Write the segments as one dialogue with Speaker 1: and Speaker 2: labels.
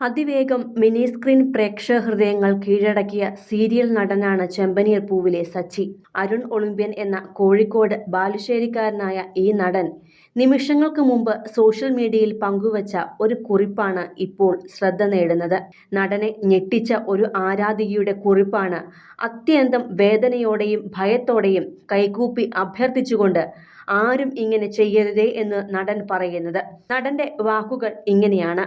Speaker 1: അതിവേഗം mini screen പ്രേക്ഷക ഹൃദയങ്ങൾ കീഴടക്കിയ സീരിയൽ നടനാണ് ചെമ്പനീർ പൂവിലെ സച്ചി. അരുൺ ഒളിമ്പ്യൻ എന്ന കോഴിക്കോട് ബാലുശ്ശേരിക്കാരനായ ഈ നടൻ നിമിഷങ്ങൾക്ക് മുമ്പ് സോഷ്യൽ മീഡിയയിൽ പങ്കുവച്ച ഒരു കുറിപ്പാണ് ഇപ്പോൾ ശ്രദ്ധ നേടുന്നത്. നടനെ ഞെട്ടിച്ച ഒരു ആരാധികയുടെ കുറിപ്പാണ് അത്യന്തം വേദനയോടെയും ഭയത്തോടെയും കൈകൂപ്പി അഭ്യർത്ഥിച്ചുകൊണ്ട് ആരും ഇങ്ങനെ ചെയ്യരുതേ എന്ന് നടൻ പറയുന്നത്. നടന്റെ വാക്കുകൾ ഇങ്ങനെയാണ്.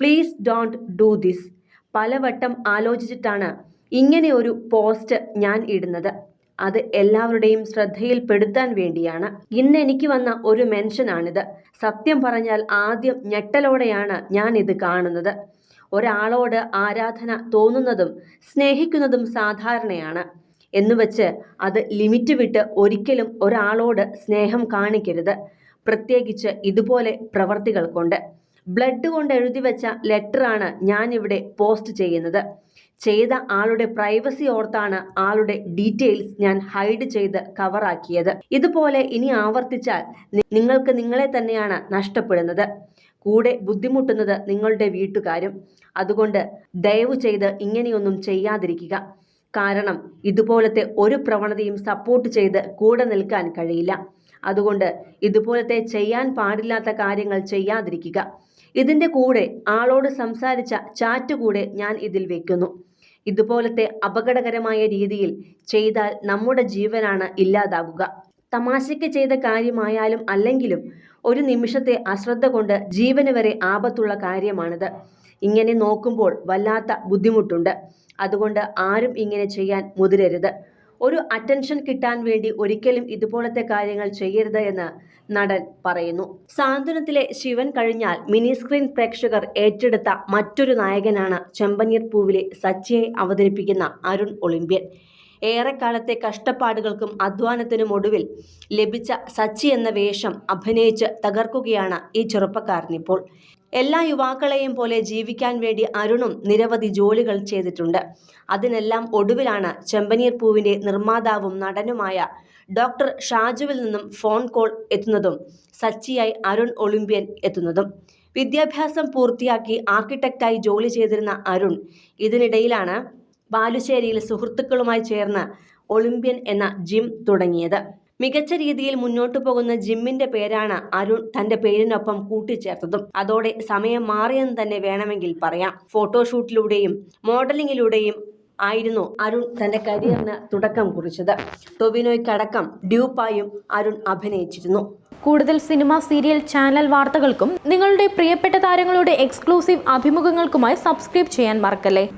Speaker 1: പ്ലീസ് ഡോണ്ട് ഡു ദിസ് പലവട്ടം ആലോചിച്ചിട്ടാണ് ഇങ്ങനെ ഒരു പോസ്റ്റ് ഞാൻ ഇടുന്നത്. അത് എല്ലാവരുടെയും ശ്രദ്ധയിൽപ്പെടുത്താൻ വേണ്ടിയാണ്. ഇന്ന് എനിക്ക് വന്ന ഒരു മെൻഷനാണിത്. സത്യം പറഞ്ഞാൽ ആദ്യം ഞെട്ടലോടെയാണ് ഞാൻ ഇത് കാണുന്നത്. ഒരാളോട് ആരാധന തോന്നുന്നതും സ്നേഹിക്കുന്നതും സാധാരണയാണ്. എന്ന് എന്നുവച്ച് അത് ലിമിറ്റ് വിട്ട് ഒരിക്കലും ഒരാളോട് സ്നേഹം കാണിക്കരുത്. പ്രത്യേകിച്ച് ഇതുപോലെ പ്രവർത്തികൾ കൊണ്ട് ബ്ലഡ് കൊണ്ട് എഴുതി വെച്ച ലെറ്ററാണ് ഞാനിവിടെ പോസ്റ്റ് ചെയ്യുന്നത്. ചെയ്ത ആളുടെ പ്രൈവസി ഓർത്താണ് ആളുടെ ഡീറ്റെയിൽസ് ഞാൻ ഹൈഡ് ചെയ്ത് കവറാക്കിയത് ഇതുപോലെ ഇനി ആവർത്തിച്ചാൽ നിങ്ങൾക്ക് നിങ്ങളെ തന്നെയാണ് നഷ്ടപ്പെടുന്നത്. കൂടെ ബുദ്ധിമുട്ടുന്നത് നിങ്ങളുടെ വീട്ടുകാരും. അതുകൊണ്ട് ദയവ് ചെയ്ത് ഇങ്ങനെയൊന്നും ചെയ്യാതിരിക്കുക. കാരണം ഇതുപോലത്തെ ഒരു പ്രവണതയും സപ്പോർട്ട് ചെയ്ത് കൂടെ നിൽക്കാൻ കഴിയില്ല. അതുകൊണ്ട് ഇതുപോലത്തെ ചെയ്യാൻ പാടില്ലാത്ത കാര്യങ്ങൾ ചെയ്യാതിരിക്കുക. ഇതിന്റെ കൂടെ ആളോട് സംസാരിച്ച ചാറ്റ് കൂടെ ഞാൻ ഇതിൽ വെക്കുന്നു. ഇതുപോലത്തെ അപകടകരമായ രീതിയിൽ ചെയ്താൽ നമ്മുടെ ജീവനാണ് ഇല്ലാതാകുക തമാശയ്ക്ക് ചെയ്ത കാര്യമായാലും അല്ലെങ്കിലും ഒരു നിമിഷത്തെ അശ്രദ്ധ കൊണ്ട് ജീവന് വരെ ആപത്തുള്ള കാര്യമാണിത്. ഇങ്ങനെ നോക്കുമ്പോൾ വല്ലാത്ത ബുദ്ധിമുട്ടുണ്ട്. അതുകൊണ്ട് ആരും ഇങ്ങനെ ചെയ്യാൻ മുതിരരുത്. ഒരു അറ്റൻഷൻ കിട്ടാൻ വേണ്ടി ഒരിക്കലും ഇതുപോലത്തെ കാര്യങ്ങൾ ചെയ്യരുത് എന്ന് നടൻ പറയുന്നു. സാന്ത്വനത്തിലെ ശിവൻ കഴിഞ്ഞാൽ മിനി സ്ക്രീൻ പ്രേക്ഷകർ ഏറ്റെടുത്ത മറ്റൊരു നായകനാണ് ചെമ്പനീർ പൂവിലെ സച്ചിയെ അവതരിപ്പിക്കുന്ന അരുൺ ഒളിമ്പ്യൻ. ഏറെക്കാലത്തെ കഷ്ടപ്പാടുകൾക്കും അധ്വാനത്തിനും ഒടുവിൽ ലഭിച്ച സച്ചി എന്ന വേഷം അഭിനയിച്ച് തകർക്കുകയാണ് ഈ ചെറുപ്പക്കാരനിപ്പോൾ എല്ലാ യുവാക്കളെയും പോലെ ജീവിക്കാൻ വേണ്ടി അരുണും നിരവധി ജോലികൾ ചെയ്തിട്ടുണ്ട്. അതിനെല്ലാം ഒടുവിലാണ് ചെമ്പനീർ പൂവിന്റെ നിർമ്മാതാവും നടനുമായ ഡോക്ടർ ഷാജുവിൽ നിന്നും ഫോൺ കോൾ എത്തുന്നതും സച്ചിയായി അരുൺ ഒളിമ്പ്യൻ എത്തുന്നതും. വിദ്യാഭ്യാസം പൂർത്തിയാക്കി ആർക്കിടെക്റ്റായി ജോലി ചെയ്തിരുന്ന അരുൺ ഇതിനിടയിലാണ് ബാലുശ്ശേരിയിൽ സുഹൃത്തുക്കളുമായി ചേർന്ന് ഒളിമ്പ്യൻ എന്ന ജിം തുടങ്ങിയത്. മികച്ച രീതിയിൽ മുന്നോട്ടു പോകുന്ന ജിമ്മിന്റെ പേരാണ് അരുൺ തന്റെ പേരിനൊപ്പം കൂട്ടിച്ചേർത്തതും. അതോടെ സമയം മാറിയെന്ന് തന്നെ വേണമെങ്കിൽ പറയാം. ഫോട്ടോഷൂട്ടിലൂടെയും മോഡലിംഗിലൂടെയും ആയിരുന്നു അരുൺ തന്റെ കരിയറിന് തുടക്കം കുറിച്ചത്. ടൊവിനോയ്ക്കടക്കം ഡ്യൂപ്പായും അരുൺ അഭിനയിച്ചിരുന്നു.
Speaker 2: കൂടുതൽ സിനിമ സീരിയൽ ചാനൽ വാർത്തകൾക്കും നിങ്ങളുടെ പ്രിയപ്പെട്ട താരങ്ങളുടെ എക്സ്ക്ലൂസീവ് അഭിമുഖങ്ങൾക്കുമായി സബ്സ്ക്രൈബ് ചെയ്യാൻ മറക്കല്ലേ?